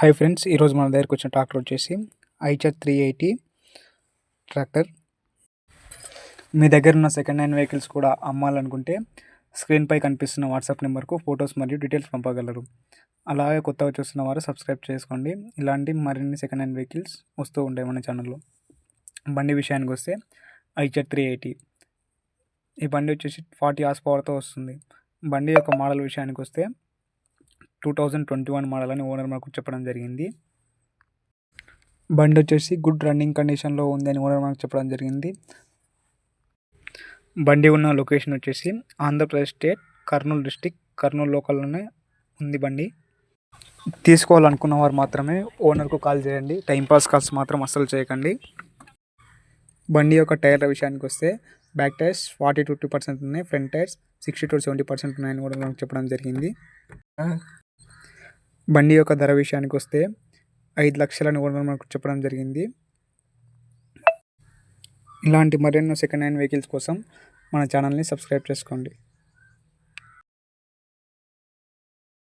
Hi friends ఈరోజు మన దగ్గరకు వచ్చిన ట్రాక్టర్ వచ్చేసి ఐచర్ త్రీ ఎయిటీ ట్రాక్టర్. మీ దగ్గర ఉన్న సెకండ్ హ్యాండ్ వెహికల్స్ కూడా అమ్మాలనుకుంటే స్క్రీన్పై కనిపిస్తున్న వాట్సాప్ నెంబర్కు ఫొటోస్ మరియు డీటెయిల్స్ పంపగలరు. అలాగే కొత్తగా చూస్తున్న వారు సబ్స్క్రైబ్ చేసుకోండి. ఇలాంటి మరిన్ని సెకండ్ హ్యాండ్ వెహికల్స్ వస్తూ ఉంటాయి మన ఛానల్లో బండి విషయానికి వస్తే ఐచర్ త్రీ ఎయిటీ. ఈ బండి వచ్చేసి ఫార్టీ హార్స్ పవర్తో వస్తుంది. బండి యొక్క మోడల్ విషయానికి వస్తే two thousand twenty one model అని ఓనర్ మనకు చెప్పడం జరిగింది. బండి వచ్చేసి గుడ్ రన్నింగ్ కండిషన్లో ఉంది అని ఓనర్ మనకు చెప్పడం జరిగింది. బండి ఉన్న లొకేషన్ వచ్చేసి ఆంధ్రప్రదేశ్ స్టేట్ కర్నూలు డిస్టిక్ కర్నూలు లోకల్లోనే ఉంది బండి. తీసుకోవాలనుకున్న వారు మాత్రమే ఓనర్కు కాల్ చేయండి. టైంపాస్ కాల్స్ మాత్రం అస్సలు చేయకండి. బండి యొక్క టైర్ల విషయానికి వస్తే back tyres forty to fifty percent ఉన్నాయి front tyres sixty to seventy percent ఉన్నాయని కూడా మనకు చెప్పడం జరిగింది. బండి యొక్క ధర విషయానికి వస్తే ఐదు లక్షలని కూడా మనకు చెప్పడం జరిగింది. ఇలాంటి మరెన్నో సెకండ్ హ్యాండ్ వెహికల్స్ కోసం మన ఛానల్ని సబ్స్క్రైబ్ చేసుకోండి.